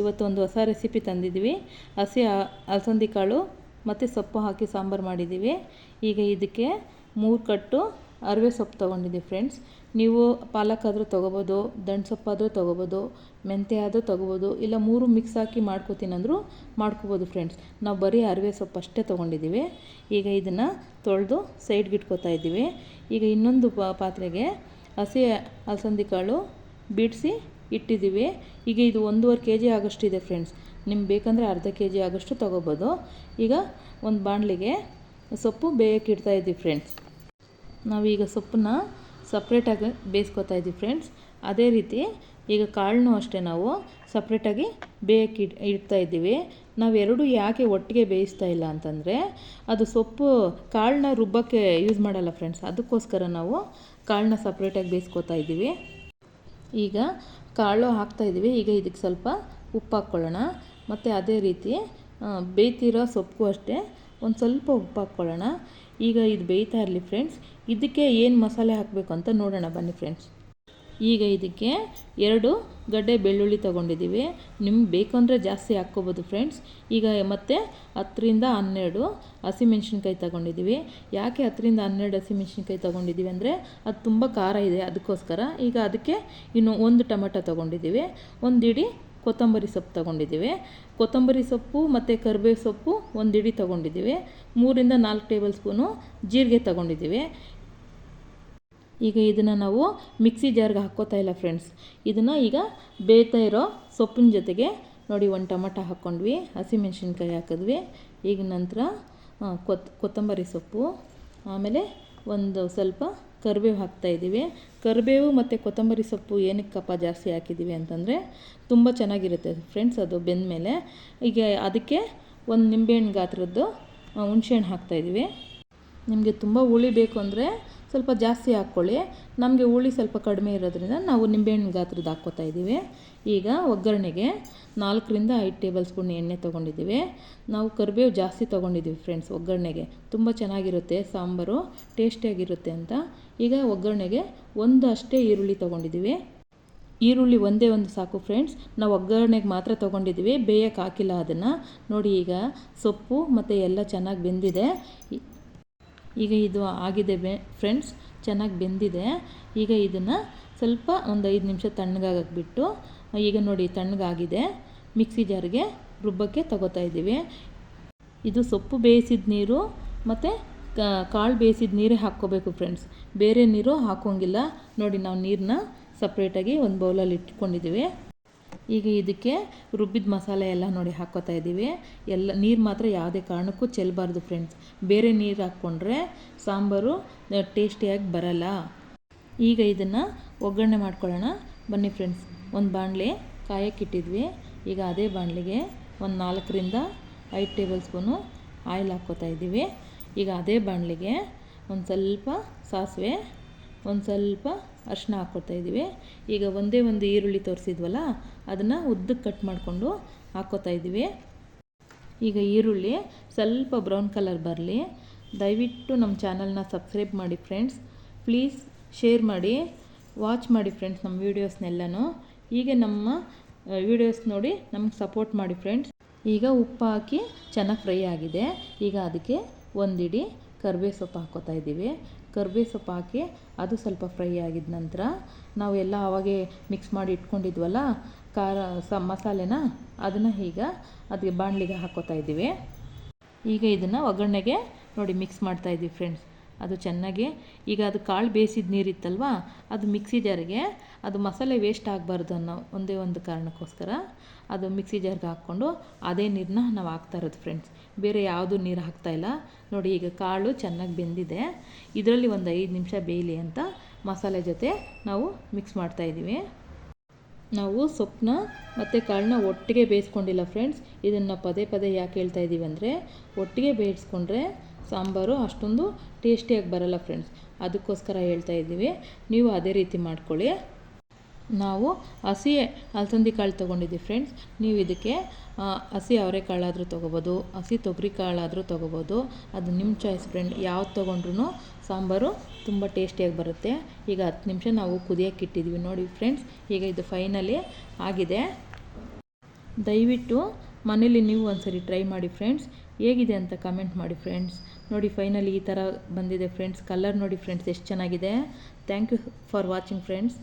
ಇವತ್ತು ಒಂದು ಹೊಸ ರೆಸಿಪಿ ತಂದಿದ್ದೀವಿ. ಹಸಿ ಅಲಸಂದಿ ಕಾಳು ಮತ್ತು ಸೊಪ್ಪು ಹಾಕಿ ಸಾಂಬಾರು ಮಾಡಿದ್ದೀವಿ. ಈಗ ಇದಕ್ಕೆ ಮೂರು ಕಟ್ಟು ಅರಿವೆ ಸೊಪ್ಪು ತೊಗೊಂಡಿದ್ದೀವಿ ಫ್ರೆಂಡ್ಸ್ ನೀವು ಪಾಲಕ್ ಆದರೂ ತೊಗೋಬೋದು, ದಂಡು ಸೊಪ್ಪಾದರೂ ತೊಗೋಬೋದು, ಮೆಂತ್ಯ ಆದರೂ ತೊಗೋಬೋದು, ಇಲ್ಲ ಮೂರು ಮಿಕ್ಸ್ ಹಾಕಿ ಮಾಡ್ಕೋತೀನಂದರೂ ಮಾಡ್ಕೋಬೋದು ಫ್ರೆಂಡ್ಸ್ ನಾವು ಬರೀ ಅರಿವೆ ಸೊಪ್ಪು ಅಷ್ಟೇ ತೊಗೊಂಡಿದ್ದೀವಿ. ಈಗ ಇದನ್ನು ತೊಳೆದು ಸೈಡ್ಗೆ ಇಟ್ಕೋತಾ ಇದ್ದೀವಿ. ಈಗ ಇನ್ನೊಂದು ಪಾತ್ರೆಗೆ ಹಸಿ ಅಲಸಂದಿ ಕಾಳು ಬಿಡಿಸಿ ಇಟ್ಟಿದ್ದೀವಿ. ಈಗ ಇದು ಒಂದೂವರೆ ಕೆ ಜಿ ಆಗೋಷ್ಟಿದೆ ಫ್ರೆಂಡ್ಸ್ ನಿಮ್ಗೆ ಬೇಕಂದರೆ ಅರ್ಧ ಕೆ ಜಿ ಆಗೋಷ್ಟು ತೊಗೋಬೋದು. ಈಗ ಒಂದು ಬಾಣಲಿಗೆ ಸೊಪ್ಪು ಬೇಯಕ್ಕೆ ಇಡ್ತಾ ಇದ್ದೀವಿ ಫ್ರೆಂಡ್ಸ್ ನಾವೀಗ ಸೊಪ್ಪನ್ನ ಸಪ್ರೇಟಾಗಿ ಬೇಯಿಸ್ಕೊತಾ ಇದ್ದೀವಿ ಫ್ರೆಂಡ್ಸ್ ಅದೇ ರೀತಿ ಈಗ ಕಾಳನ್ನು ಅಷ್ಟೇ ನಾವು ಸಪ್ರೇಟಾಗಿ ಬೇಯಕ್ಕೆ ಇಡ್, ಇಡ್ತಾ ಇದ್ದೀವಿ. ನಾವು ಎರಡು ಯಾಕೆ ಒಟ್ಟಿಗೆ ಬೇಯಿಸ್ತಾ ಇಲ್ಲ ಅಂತಂದರೆ ಅದು ಸೊಪ್ಪು ಕಾಳನ್ನ ರುಬ್ಬಕ್ಕೆ ಯೂಸ್ ಮಾಡಲ್ಲ ಫ್ರೆಂಡ್ಸ್ ಅದಕ್ಕೋಸ್ಕರ ನಾವು ಕಾಳನ್ನ ಸಪ್ರೇಟಾಗಿ ಬೇಯಿಸ್ಕೊತಾ ಇದ್ದೀವಿ. ಈಗ ಕಾಳು ಹಾಕ್ತಾ ಇದ್ದೀವಿ. ಈಗ ಇದಕ್ಕೆ ಸ್ವಲ್ಪ ಉಪ್ಪು ಹಾಕ್ಕೊಳ್ಳೋಣ. ಮತ್ತು ಅದೇ ರೀತಿ ಬೇಯ್ತಿರೋ ಸೊಪ್ಪು ಅಷ್ಟೇ. ಒಂದು ಸ್ವಲ್ಪ ಉಪ್ಪು ಹಾಕ್ಕೊಳ್ಳೋಣ. ಈಗ ಇದು ಬೇಯ್ತಾ ಇರಲಿ ಫ್ರೆಂಡ್ಸ್. ಇದಕ್ಕೆ ಏನು ಮಸಾಲೆ ಹಾಕಬೇಕು ಅಂತ ನೋಡೋಣ ಬನ್ನಿ ಫ್ರೆಂಡ್ಸ್. ಈಗ ಇದಕ್ಕೆ ಎರಡು ಗಡ್ಡೆ ಬೆಳ್ಳುಳ್ಳಿ ತೊಗೊಂಡಿದ್ದೀವಿ. ನಿಮ್ಗೆ ಬೇಕು ಅಂದರೆ ಜಾಸ್ತಿ ಹಾಕ್ಕೋಬೋದು ಫ್ರೆಂಡ್ಸ್ ಈಗ ಮತ್ತೆ ಹತ್ತರಿಂದ ಹನ್ನೆರಡು ಹಸಿಮೆಣ್ಸಿನ್ಕಾಯಿ ತೊಗೊಂಡಿದ್ದೀವಿ. ಯಾಕೆ ಹತ್ತರಿಂದ ಹನ್ನೆರಡು ಹಸಿಮೆಣ್ಸಿನ್ಕಾಯಿ ತೊಗೊಂಡಿದ್ದೀವಿ ಅಂದರೆ ಅದು ತುಂಬ ಖಾರ ಇದೆ ಅದಕ್ಕೋಸ್ಕರ. ಈಗ ಅದಕ್ಕೆ ಇನ್ನು ಒಂದು ಟೊಮೆಟೊ ತೊಗೊಂಡಿದ್ದೀವಿ. ಒಂದು ಕೊತ್ತಂಬರಿ ಸೊಪ್ಪು ತೊಗೊಂಡಿದ್ದೀವಿ. ಕೊತ್ತಂಬರಿ ಸೊಪ್ಪು ಮತ್ತು ಕರಿಬೇವು ಸೊಪ್ಪು ಒಂದು ಇಡಿ ತೊಗೊಂಡಿದ್ದೀವಿ. ಮೂರಿಂದ ನಾಲ್ಕು ಟೇಬಲ್ ಸ್ಪೂನು ಜೀರಿಗೆ ತೊಗೊಂಡಿದ್ದೀವಿ. ಈಗ ಇದನ್ನು ನಾವು ಮಿಕ್ಸಿ ಜಾರ್ಗೆ ಹಾಕ್ಕೋತಾ ಇಲ್ಲ ಫ್ರೆಂಡ್ಸ್ ಇದನ್ನು ಈಗ ಬೇಯ್ತಾ ಇರೋ ಸೊಪ್ಪಿನ ಜೊತೆಗೆ ನೋಡಿ ಒಂದು ಟೊಮಟ ಹಾಕ್ಕೊಂಡ್ವಿ ಹಸಿಮೆಣ್ಸಿನ್ಕಾಯಿ ಹಾಕಿದ್ವಿ. ಈಗ ನಂತರ ಕೊತ್, ಕೊತ್ತಂಬರಿ ಸೊಪ್ಪು, ಆಮೇಲೆ ಒಂದು ಸ್ವಲ್ಪ ಕರಿಬೇವು ಹಾಕ್ತಾಯಿದ್ದೀವಿ ಕರಿಬೇವು ಮತ್ತು ಕೊತ್ತಂಬರಿ ಸೊಪ್ಪು ಏನಕ್ಕಪ್ಪ ಜಾಸ್ತಿ ಹಾಕಿದ್ದೀವಿ ಅಂತಂದರೆ ತುಂಬ ಚೆನ್ನಾಗಿರುತ್ತೆ ಫ್ರೆಂಡ್ಸ್ ಅದು ಬೆಂದ ಮೇಲೆ ಈಗ ಅದಕ್ಕೆ ಒಂದು ನಿಂಬೆಹಣ್ಣು ಗಾತ್ರದ್ದು ಹುಣಸೆಹಣ್ಣು ಹಾಕ್ತಾಯಿದ್ದೀವಿ ನಿಮಗೆ ತುಂಬ ಹುಳಿ ಬೇಕು ಅಂದರೆ ಸ್ವಲ್ಪ ಜಾಸ್ತಿ ಹಾಕ್ಕೊಳ್ಳಿ. ನಮಗೆ ಹುಳಿ ಸ್ವಲ್ಪ ಕಡಿಮೆ ಇರೋದ್ರಿಂದ ನಾವು ನಿಂಬೆಹಣ್ಣು ಗಾತ್ರದ ಹಾಕ್ಕೋತಾ ಇದ್ದೀವಿ. ಈಗ ಒಗ್ಗರಣೆಗೆ ನಾಲ್ಕರಿಂದ ಐದು ಟೇಬಲ್ ಸ್ಪೂನ್ ಎಣ್ಣೆ ತೊಗೊಂಡಿದ್ದೀವಿ. ನಾವು ಕರಿಬೇವು ಜಾಸ್ತಿ ತೊಗೊಂಡಿದ್ದೀವಿ ಫ್ರೆಂಡ್ಸ್ ಒಗ್ಗರಣೆಗೆ. ತುಂಬ ಚೆನ್ನಾಗಿರುತ್ತೆ, ಸಾಂಬಾರು ಟೇಸ್ಟಿಯಾಗಿರುತ್ತೆ ಅಂತ. ಈಗ ಒಗ್ಗರಣೆಗೆ ಒಂದು ಅಷ್ಟೇ ಈರುಳ್ಳಿ ತೊಗೊಂಡಿದ್ದೀವಿ. ಈರುಳ್ಳಿ ಒಂದೇ ಒಂದು ಸಾಕು ಫ್ರೆಂಡ್ಸ್. ನಾವು ಒಗ್ಗರಣೆಗೆ ಮಾತ್ರ ತೊಗೊಂಡಿದ್ದೀವಿ, ಬೇಯಕ್ಕೆ ಹಾಕಿಲ್ಲ ಅದನ್ನು. ನೋಡಿ ಈಗ ಸೊಪ್ಪು ಮತ್ತು ಎಲ್ಲ ಚೆನ್ನಾಗಿ ಬೆಂದಿದೆ. ಈಗ ಇದು ಆಗಿದೆ ಬೆ ಫ್ರೆಂಡ್ಸ್ ಚೆನ್ನಾಗಿ ಬೆಂದಿದೆ. ಈಗ ಇದನ್ನು ಸ್ವಲ್ಪ ಒಂದು ಐದು ನಿಮಿಷ ತಣ್ಣಗಾಗಕ್ಕೆ ಬಿಟ್ಟು ಈಗ ನೋಡಿ ತಣ್ಣಗಾಗಿದೆ. ಮಿಕ್ಸಿ ಜಾರ್ಗೆ ರುಬ್ಬಕ್ಕೆ ತಗೋತಾ ಇದ್ದೀವಿ. ಇದು ಸೊಪ್ಪು ಬೇಯಿಸಿದ ನೀರು ಮತ್ತು ಕಾಳು ಬೇಯಿಸಿದ ನೀರೇ ಹಾಕ್ಕೋಬೇಕು ಫ್ರೆಂಡ್ಸ್ ಬೇರೆ ನೀರು ಹಾಕೋಂಗಿಲ್ಲ. ನೋಡಿ ನಾವು ನೀರನ್ನ ಸಪ್ರೇಟಾಗಿ ಒಂದು ಬೌಲಲ್ಲಿ ಇಟ್ಕೊಂಡಿದ್ದೀವಿ. ಈಗ ಇದಕ್ಕೆ ರುಬ್ಬಿದ ಮಸಾಲೆ ಎಲ್ಲ ನೋಡಿ ಹಾಕೋತಾ ಇದ್ದೀವಿ. ಎಲ್ಲ ನೀರು ಮಾತ್ರ ಯಾವುದೇ ಕಾರಣಕ್ಕೂ ಚೆಲ್ಲಬಾರ್ದು ಫ್ರೆಂಡ್ಸ್ ಬೇರೆ ನೀರು ಹಾಕ್ಕೊಂಡ್ರೆ ಸಾಂಬಾರು ಟೇಸ್ಟಿಯಾಗಿ ಬರಲ್ಲ. ಈಗ ಇದನ್ನು ಒಗ್ಗರಣೆ ಮಾಡ್ಕೊಳ್ಳೋಣ. ಬನ್ನಿ ಫ್ರೆಂಡ್ಸ್ ಒಂದು ಬಾಣಲೆ ಕಾಯಕ್ಕಿಟ್ಟಿದ್ವಿ ಈಗ ಅದೇ ಬಾಣಲೆಗೆ ಒಂದು ನಾಲ್ಕರಿಂದ ಐದು ಟೇಬಲ್ ಸ್ಪೂನು ಆಯಿಲ್ ಹಾಕ್ಕೋತಾ ಇದ್ದೀವಿ. ಈಗ ಅದೇ ಬಾಣಲೆಗೆ ಒಂದು ಸ್ವಲ್ಪ ಸಾಸಿವೆ, ಒಂದು ಸ್ವಲ್ಪ ಅರಿಶಿನ ಹಾಕ್ಕೊಳ್ತಾ ಇದ್ದೀವಿ. ಈಗ ಒಂದೇ ಒಂದು ಈರುಳ್ಳಿ ತೋರಿಸಿದ್ವಲ್ಲ, ಅದನ್ನು ಉದ್ದಕ್ಕೆ ಕಟ್ ಮಾಡಿಕೊಂಡು ಹಾಕ್ಕೋತಾ ಇದ್ದೀವಿ. ಈಗ ಈರುಳ್ಳಿ ಸ್ವಲ್ಪ ಬ್ರೌನ್ ಕಲರ್ ಬರಲಿ. ದಯವಿಟ್ಟು ನಮ್ಮ ಚಾನಲ್ನ ಸಬ್ಸ್ಕ್ರೈಬ್ ಮಾಡಿ ಫ್ರೆಂಡ್ಸ್. ಪ್ಲೀಸ್ ಶೇರ್ ಮಾಡಿ, ವಾಚ್ ಮಾಡಿ ಫ್ರೆಂಡ್ಸ್ ನಮ್ಮ ವೀಡಿಯೋಸ್ನೆಲ್ಲನೂ. ಹೀಗೆ ನಮ್ಮ ವೀಡಿಯೋಸ್ ನೋಡಿ ನಮ್ಗೆ ಸಪೋರ್ಟ್ ಮಾಡಿ ಫ್ರೆಂಡ್ಸ್. ಈಗ ಉಪ್ಪು ಹಾಕಿ ಚೆನ್ನಾಗಿ ಫ್ರೈ ಆಗಿದೆ. ಈಗ ಅದಕ್ಕೆ ಒಂದಿಡಿ ಕರಿಬೇವು ಸೊಪ್ಪು ಹಾಕ್ಕೋತಾ ಇದ್ದೀವಿ. ಕರಿಬೇವು ಸೊಪ್ಪು ಹಾಕಿ ಅದು ಸ್ವಲ್ಪ ಫ್ರೈ ಆಗಿದ ನಂತರ ನಾವು ಎಲ್ಲ ಅವಾಗೆ ಮಿಕ್ಸ್ ಮಾಡಿ ಇಟ್ಕೊಂಡಿದ್ವಲ್ಲ, ಖಾರ ಸ ಮಸಾಲೆನ ಅದನ್ನು ಈಗ ಅದಕ್ಕೆ ಬಾಣಲಿಗೆ ಹಾಕ್ಕೋತಾ ಇದ್ದೀವಿ. ಈಗ ಇದನ್ನು ಒಗ್ಗರಣೆಗೆ ನೋಡಿ ಮಿಕ್ಸ್ ಮಾಡ್ತಾ ಇದ್ದೀವಿ ಫ್ರೆಂಡ್ಸ್. ಅದು ಚೆನ್ನಾಗಿ, ಈಗ ಅದು ಕಾಳು ಬೇಯಿಸಿದ ನೀರಿತ್ತಲ್ವಾ, ಅದು ಮಿಕ್ಸಿ ಜಾರಿಗೆ, ಅದು ಮಸಾಲೆ ವೇಸ್ಟ್ ಆಗಬಾರ್ದು ಅನ್ನೋ ಒಂದೇ ಒಂದು ಕಾರಣಕ್ಕೋಸ್ಕರ ಅದು ಮಿಕ್ಸಿ ಜಾರ್ಗೆ ಹಾಕ್ಕೊಂಡು ಅದೇ ನೀರನ್ನ ನಾವು ಹಾಕ್ತಾ ಇರೋದು ಫ್ರೆಂಡ್ಸ್ ಬೇರೆ ಯಾವುದು ನೀರು ಹಾಕ್ತಾಯಿಲ್ಲ ನೋಡಿ ಈಗ ಕಾಳು ಚೆನ್ನಾಗಿ ಬೆಂದಿದೆ. ಇದರಲ್ಲಿ ಒಂದು ಐದು ನಿಮಿಷ ಬೇಯಲಿ ಅಂತ ಮಸಾಲೆ ಜೊತೆ ನಾವು ಮಿಕ್ಸ್ ಮಾಡ್ತಾಯಿದ್ದೀವಿ ನಾವು ಸೊಪ್ಪನ್ನ ಮತ್ತು ಕಾಳನ್ನ ಒಟ್ಟಿಗೆ ಬೇಯಿಸ್ಕೊಂಡಿಲ್ಲ ಫ್ರೆಂಡ್ಸ್ ಇದನ್ನು ಪದೇ ಪದೇ ಯಾಕೆ ಹೇಳ್ತಾ ಇದ್ದೀವಿ ಅಂದರೆ, ಒಟ್ಟಿಗೆ ಬೇಯಿಸ್ಕೊಂಡ್ರೆ ಸಾಂಬಾರು ಅಷ್ಟೊಂದು ಟೇಸ್ಟಿಯಾಗಿ ಬರಲ್ಲ ಫ್ರೆಂಡ್ಸ್ ಅದಕ್ಕೋಸ್ಕರ ಹೇಳ್ತಾ ಇದ್ದೀವಿ. ನೀವು ಅದೇ ರೀತಿ ಮಾಡ್ಕೊಳ್ಳಿ. ನಾವು ಹಸಿ ಅಲಸಂದಿ ಕಾಳು ತೊಗೊಂಡಿದ್ದೀವಿ ಫ್ರೆಂಡ್ಸ್ ನೀವು ಇದಕ್ಕೆ ಹಸಿ ಅವರೆಕಾಳಾದರೂ ತೊಗೋಬೋದು, ಹಸಿ ತೊಗರಿ ಕಾಳಾದರೂ ತೊಗೋಬೋದು. ಅದು ನಿಮ್ಮ ಚಾಯ್ಸ್ ಫ್ರೆಂಡ್ ಯಾವ್ದು ತೊಗೊಂಡ್ರು ಸಾಂಬಾರು ತುಂಬ ಟೇಸ್ಟಿಯಾಗಿ ಬರುತ್ತೆ. ಈಗ ಹತ್ತು ನಿಮಿಷ ನಾವು ಕುದಿಯೋಕ್ಕೆ ಇಟ್ಟಿದ್ದೀವಿ ನೋಡಿ ಫ್ರೆಂಡ್ಸ್ ಈಗ ಇದು ಫೈನಲಿ ಆಗಿದೆ. ದಯವಿಟ್ಟು ಮನೇಲಿ ನೀವು ಒಂದ್ಸರಿ ಟ್ರೈ ಮಾಡಿ ಫ್ರೆಂಡ್ಸ್ ಹೇಗಿದೆ ಅಂತ ಕಮೆಂಟ್ ಮಾಡಿ ಫ್ರೆಂಡ್ಸ್ ನೋಡಿ ಫೈನಲಿ ಈ ಥರ ಬಂದಿದೆ ಫ್ರೆಂಡ್ಸ್ ಕಲರ್ ನೋಡಿ ಫ್ರೆಂಡ್ಸ್ ಎಷ್ಟು ಚೆನ್ನಾಗಿದೆ. Thank you for watching friends